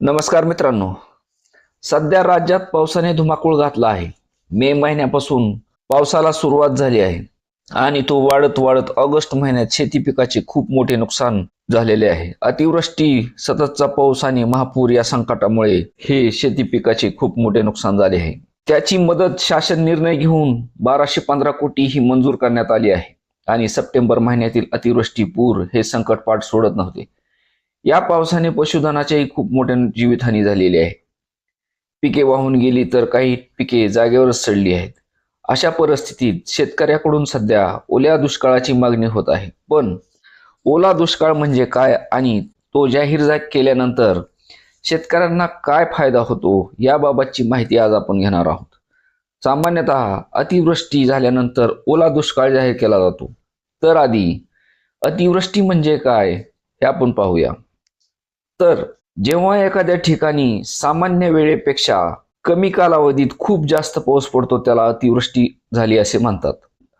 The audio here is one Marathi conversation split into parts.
नमस्कार मित्रांनो. सध्या राज्यात पावसाने धुमाकूळ घातला आहे. मे महिन्यापासून पावसाला सुरुवात झाली आहे. आणि तो वाढत वाढत ऑगस्ट महिन्यात शेती पिकाचे खूप मोठे नुकसान झालेले आहे. अतिवृष्टी सततचा पाऊस आणि महापूर या संकटामुळे हे शेती पिकाचे खूप मोठे नुकसान झाले आहे. त्याची मदत शासन निर्णय घेऊन बाराशे पंधरा कोटी ही मंजूर करण्यात आली आहे. आणि सप्टेंबर महिन्यातील अतिवृष्टी पूर हे संकट पाठ सोडत नव्हते. या पावसाने पशुधनाच्याही खूप मोठ्या जीवितहानी झालेली आहे. पिके वाहून गेली तर काही पिके जागेवरच सडली आहेत. अशा परिस्थितीत शेतकऱ्याकडून सध्या ओल्या दुष्काळाची मागणी होत आहे. पण ओला दुष्काळ म्हणजे काय आणि तो जाहीर केल्यानंतर शेतकऱ्यांना काय फायदा होतो याबाबतची माहिती आज आपण घेणार आहोत. सामान्यतः अतिवृष्टी झाल्यानंतर ओला दुष्काळ जाहीर केला जातो. तर आधी अतिवृष्टी म्हणजे काय हे आपण पाहूया. तर जेव्हा एखाद्या ठिकाणी सामान्य वेळेपेक्षा कमी कालावधीत खूप जास्त पाऊस पडतो त्याला अतिवृष्टी झाली असे म्हणतात.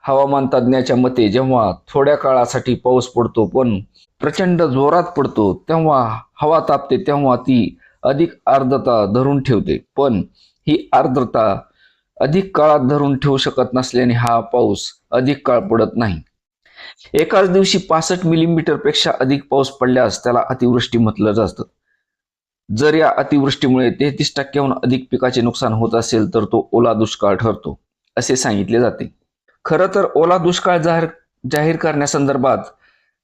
हवामान तज्ज्ञाच्या मते जेव्हा थोड्या काळासाठी पाऊस पडतो पण प्रचंड जोरात पडतो तेव्हा हवा तापते तेव्हा ती अधिक आर्द्रता धरून ठेवते. पण ही आर्द्रता अधिक काळात धरून ठेवू शकत नसल्याने हा पाऊस अधिक काळ पडत नाही. एकाच दिवशी पासष्ट मिलीमीटरपेक्षा अधिक पाऊस पडल्यास त्याला अतिवृष्टी म्हटलं जातं. जर या अतिवृष्टीमुळे तेहतीस टक्क्याहून अधिक पिकाचे नुकसान होत असेल तर तो ओला दुष्काळ ठरतो असे सांगितले जाते. खरं तर ओला दुष्काळ जाहीर जाहीर करण्यासंदर्भात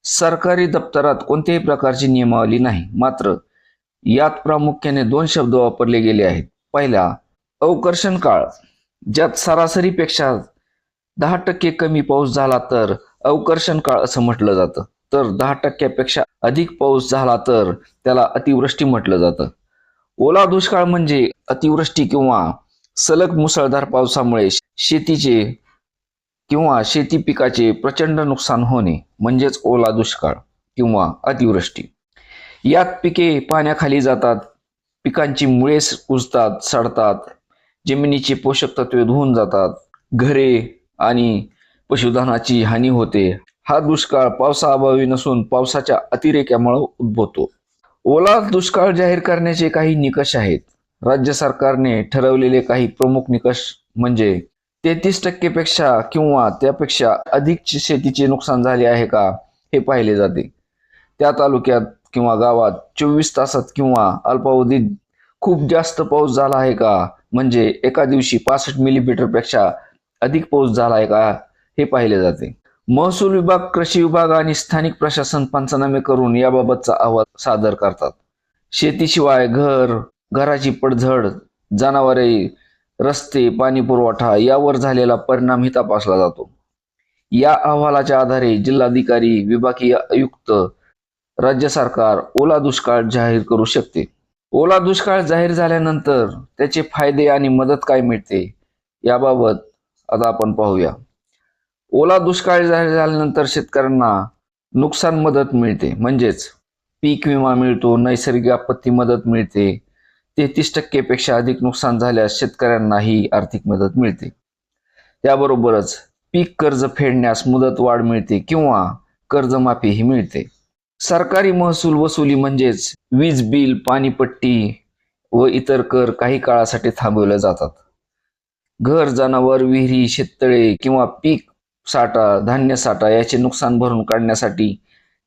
सरकारी दप्तरात कोणत्याही प्रकारची नियमावली नाही. मात्र यात प्रामुख्याने दोन शब्द वापरले गेले आहेत. पहिला अवकर्षण काळ ज्यात सरासरीपेक्षा दहा टक्के कमी पाऊस झाला तर अवकर्षण काळ असं म्हटलं जातं. तर दहा टक्क्यापेक्षा अधिक पाऊस झाला तर त्याला अतिवृष्टी म्हटलं जातं. ओला दुष्काळ म्हणजे अतिवृष्टी किंवा सलग मुसळधार पावसामुळे शेतीचे किंवा शेती पिकाचे प्रचंड नुकसान होणे म्हणजेच ओला दुष्काळ किंवा अतिवृष्टी. यात पिके पाण्याखाली जातात पिकांची मुळे कुजतात सडतात जमिनीची पोषक तत्वे धुवून जातात घरे आणि पशुधनाची हानी होते. हा दुष्काळ पावसाअभावी नसून पावसाच्या अतिरेक्यामुळे उद्भवतो. ओला दुष्काळ जाहीर करण्याचे काही निकष आहेत. राज्य सरकारने ठरवलेले काही प्रमुख निकष म्हणजे तेहतीस टक्केपेक्षा किंवा त्यापेक्षा अधिक शेतीचे नुकसान झाले आहे का हे पाहिले जाते. त्या तालुक्यात किंवा गावात चोवीस तासात किंवा अल्पावधीत खूप जास्त पाऊस झाला आहे का? म्हणजे एका दिवशी पासष्ट मिलीमीटरपेक्षा अधिक पाऊस झाला आहे का? हे पाहिले जाते. महसूल विभाग कृषी विभाग आणि स्थानिक प्रशासन पंचनामे करून याबाबतचा अहवाल सादर करतात. शेतीशिवाय घर घराची पडझड जनावरे रस्ते पाणी पुरवठा यावर झालेला परिणामही तपासला जातो. या अहवालाच्या आधारे जिल्हाधिकारी विभागीय आयुक्त राज्य सरकार ओला दुष्काळ जाहीर करू शकते. ओला दुष्काळ जाहीर झाल्यानंतर त्याचे फायदे आणि मदत काय मिळते याबाबत आता आपण पाहूया. ओला दुष्काळ जाहीर झाल्यानंतर शेतकऱ्यांना नुकसान मदत मिळते. म्हणजेच पीक विमा मिळतो नैसर्गिक आपत्ती मदत मिळते. तेहतीस टक्केपेक्षा अधिक नुकसान झाल्यास शेतकऱ्यांनाही आर्थिक मदत मिळते. त्याबरोबरच पीक कर्ज फेडण्यास मुदत वाढ मिळते किंवा कर्जमाफीही मिळते. सरकारी महसूल वसुली म्हणजेच वीज बिल पाणीपट्टी व इतर कर काही काळासाठी थांबवले जातात. घर जनावर विहिरी शेततळे किंवा पीक साठा धान्य साठा याचे नुकसान भरून काढण्यासाठी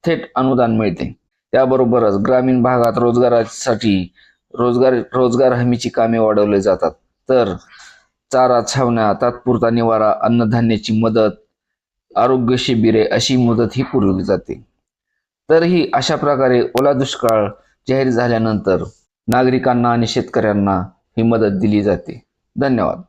थेट अनुदान मिळते. त्याबरोबरच ग्रामीण भागात रोजगारासाठी रोजगार रोजगार हमीची कामे वाढवले जातात. तर चारा छावण्या तात्पुरता निवारा अन्नधान्याची मदत आरोग्य शिबिरे अशी मदत ही पुरवली जाते. तरीही अशा प्रकारे ओला दुष्काळ जाहीर झाल्यानंतर नागरिकांना आणि शेतकऱ्यांना ही मदत दिली जाते. धन्यवाद.